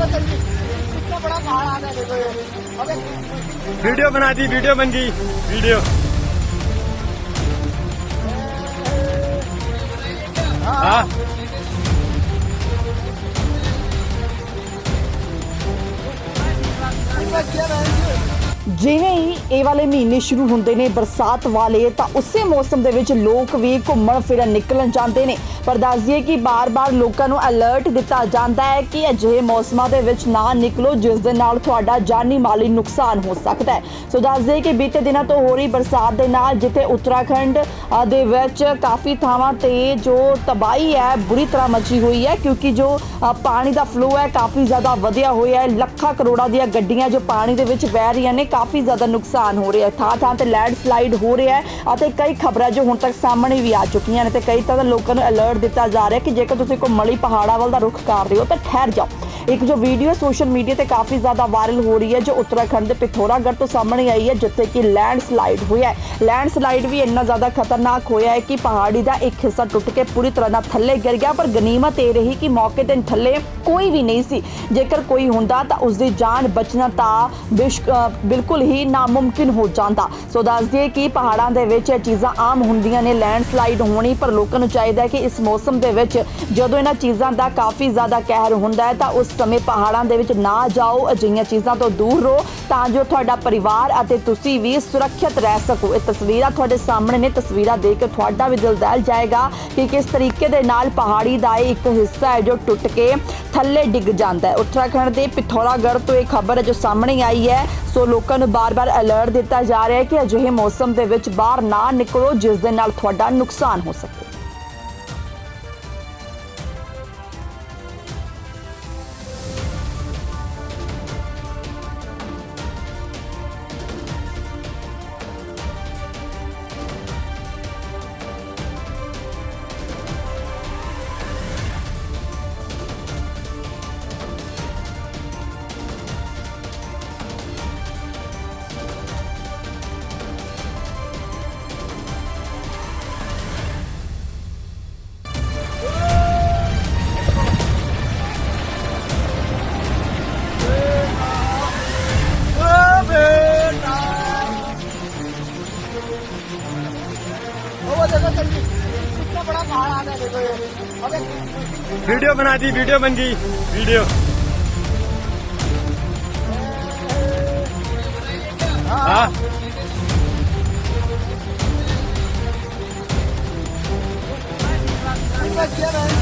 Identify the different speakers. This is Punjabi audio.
Speaker 1: कितना बड़ा पहाड़ आ गया देखो अबे वीडियो बना दी वीडियो बन गई वीडियो हाँ किया
Speaker 2: ਜਿਵੇਂ ਹੀ ਇਹ ਵਾਲੇ ਮਹੀਨੇ ਸ਼ੁਰੂ ਹੁੰਦੇ ਨੇ ਬਰਸਾਤ ਵਾਲੇ, ਤਾਂ ਉਸੇ ਮੌਸਮ ਦੇ ਵਿੱਚ ਲੋਕ ਵੀ ਘੁੰਮਣ ਫਿਰਨ ਨਿਕਲਣ ਜਾਂਦੇ ਨੇ। ਪਰ ਦੱਸ ਦਈਏ ਕਿ ਬਾਰ-ਬਾਰ ਲੋਕਾਂ ਨੂੰ ਅਲਰਟ ਦਿੱਤਾ ਜਾਂਦਾ ਹੈ ਕਿ ਅਜਿਹੇ ਮੌਸਮਾਂ ਦੇ ਵਿੱਚ ਨਾ ਨਿਕਲੋ, ਜਿਸ ਦੇ ਨਾਲ ਤੁਹਾਡਾ ਜਾਨੀ ਮਾਲੀ ਨੁਕਸਾਨ ਹੋ ਸਕਦਾ ਹੈ। ਸੋ ਦੱਸ ਦਈਏ ਕਿ ਬੀਤੇ ਦਿਨਾਂ ਤੋਂ ਹੋ ਰਹੀ ਬਰਸਾਤ ਦੇ ਨਾਲ ਜਿੱਥੇ ਉੱਤਰਾਖੰਡ ਦੇ ਵਿੱਚ ਕਾਫੀ ਥਾਵਾਂ ਤੇ ਜੋ ਤਬਾਹੀ ਹੈ, ਬੁਰੀ ਤਰ੍ਹਾਂ ਮਚੀ ਹੋਈ ਹੈ, ਕਿਉਂਕਿ ਜੋ ਪਾਣੀ ਦਾ ਫਲੋ ਹੈ, ਕਾਫੀ ਜ਼ਿਆਦਾ ਵਧਿਆ ਹੋਇਆ ਹੈ। ਲੱਖਾਂ ਕਰੋੜਾਂ ਦੀਆਂ ਗੱਡੀਆਂ ਜੋ ਪਾਣੀ ਦੇ ਵਿੱਚ ਬਹਿ ਰਹੀਆਂ ਨੇ ਕਾਫੀ ਜ਼ਿਆਦਾ ਨੁਕਸਾਨ ਹੋ ਰਿਹਾ ਹੈ। ਥਾਂ ਥਾਂ ਤੇ ਲੈਂਡ ਸਲਾਈਡ ਹੋ ਰਿਹਾ ਹੈ ਅਤੇ ਕਈ ਖਬਰਾਂ ਜੋ ਹੁਣ ਤੱਕ ਸਾਹਮਣੇ ਵੀ ਆ ਚੁੱਕੀਆਂ ਨੇ ਤੇ ਕਈ ਤਰ੍ਹਾਂ ਦੇ ਲੋਕਾਂ ਨੂੰ ਅਲਰਟ ਦਿੱਤਾ ਜਾ ਰਿਹਾ ਕਿ ਜੇਕਰ ਤੁਸੀਂ ਕੋਈ ਮਲੀ ਪਹਾੜਾਂ ਵੱਲ ਦਾ ਰੁਖ ਕਰ ਰਹੇ ਹੋ ਤਾਂ ਠਹਿਰ ਜਾਓ। ਇੱਕ ਜੋ ਵੀਡੀਓ ਸੋਸ਼ਲ ਮੀਡੀਆ ਤੇ ਕਾਫੀ ਜ਼ਿਆਦਾ ਵਾਇਰਲ ਹੋ ਰਹੀ ਹੈ, ਜੋ ਉੱਤਰਾਖੰਡ ਦੇ ਪਿਥੌਰਾਗੜ੍ਹ ਤੋਂ ਸਾਹਮਣੇ ਆਈ ਹੈ, ਜਿੱਥੇ ਕਿ ਲੈਂਡਸਲਾਈਡ ਹੋਇਆ ਹੈ। ਲੈਂਡ ਵੀ ਇੰਨਾ ਜ਼ਿਆਦਾ ਖਤਰਨਾਕ ਹੋਇਆ ਹੈ ਕਿ ਪਹਾੜੀ ਦਾ ਇੱਕ ਹਿੱਸਾ ਟੁੱਟ ਕੇ ਪੂਰੀ ਤਰ੍ਹਾਂ ਨਾਲ ਥੱਲੇ ਗਿਰ ਗਿਆ, ਪਰ ਗਨੀਮਤ ਇਹ ਰਹੀ ਕਿ ਮੌਕੇ ਤੇ ਥੱਲੇ ਕੋਈ ਵੀ ਨਹੀਂ ਸੀ। ਜੇਕਰ ਕੋਈ ਹੁੰਦਾ ਤਾਂ ਉਸ ਦੀ ਜਾਨ ਬਚਣਾ ਤਾਂ ਬਿਸ਼- ਬਿਲਕੁਲ ਹੀ ਨਾਮੁਮਕਿਨ ਹੋ ਜਾਂਦਾ। ਸੋ ਦੱਸ ਦਈਏ ਕਿ ਪਹਾੜਾਂ ਦੇ ਵਿੱਚ ਇਹ ਚੀਜ਼ਾਂ ਆਮ ਹੁੰਦੀਆਂ ਨੇ, ਲੈਂਡਸਲਾਈਡ ਹੋਣੀ, ਪਰ ਲੋਕਾਂ ਨੂੰ ਚਾਹੀਦਾ ਹੈ ਕਿ ਇਸ ਮੌਸਮ ਦੇ ਵਿੱਚ ਜਦੋਂ ਇਹਨਾਂ ਚੀਜ਼ਾਂ ਦਾ ਕਾਫੀ ਜ਼ਿਆਦਾ ਕਹਿਰ ਹੁੰਦਾ ਹੈ, ਤਾਂ ਉਸ ਸਮੇਂ ਪਹਾੜਾਂ ਦੇ ਵਿੱਚ ਨਾ ਜਾਓ, ਅਜਿਹੀਆਂ ਚੀਜ਼ਾਂ ਤੋਂ ਦੂਰ ਰਹੋ ਤਾਂ ਜੋ ਤੁਹਾਡਾ ਪਰਿਵਾਰ ਅਤੇ ਤੁਸੀਂ ਵੀ ਸੁਰੱਖਿਅਤ ਰਹਿ ਸਕੋ। ਇਹ ਤਸਵੀਰਾਂ ਤੁਹਾਡੇ ਸਾਹਮਣੇ ਨੇ। ਤਸਵੀਰਾਂ ਦੇਖ ਕੇ ਤੁਹਾਡਾ ਵੀ ਦਿਲ ਦਹਿਲ ਜਾਏਗਾ ਕਿ ਕਿਸ ਤਰੀਕੇ ਦੇ ਨਾਲ ਪਹਾੜੀ ਦਾ ਇਹ ਇੱਕ ਹਿੱਸਾ ਹੈ ਜੋ ਟੁੱਟ ਕੇ ਥੱਲੇ ਡਿੱਗ ਜਾਂਦਾ ਹੈ। ਉੱਤਰਾਖੰਡ ਦੇ ਪਿਥੌਰਾਗੜ੍ਹ ਤੋਂ ਇਹ ਖਬਰ ਹੈ ਜੋ ਸਾਹਮਣੇ ਆਈ ਹੈ। ਸੋ ਲੋਕਾਂ ਨੂੰ ਬਾਰ-ਬਾਰ ਅਲਰਟ ਦਿੱਤਾ ਜਾ ਰਿਹਾ ਹੈ ਕਿ ਅਜਿਹੇ ਮੌਸਮ ਦੇ ਵਿੱਚ ਬਾਹਰ ਨਾ ਨਿਕਲੋ, ਜਿਸ ਦੇ ਨਾਲ ਤੁਹਾਡਾ ਨੁਕਸਾਨ ਹੋ ਸਕੇ।
Speaker 1: वीडियो बना दी वीडियो बन गई वीडियो हाँ
Speaker 3: इतना किया रहेंगे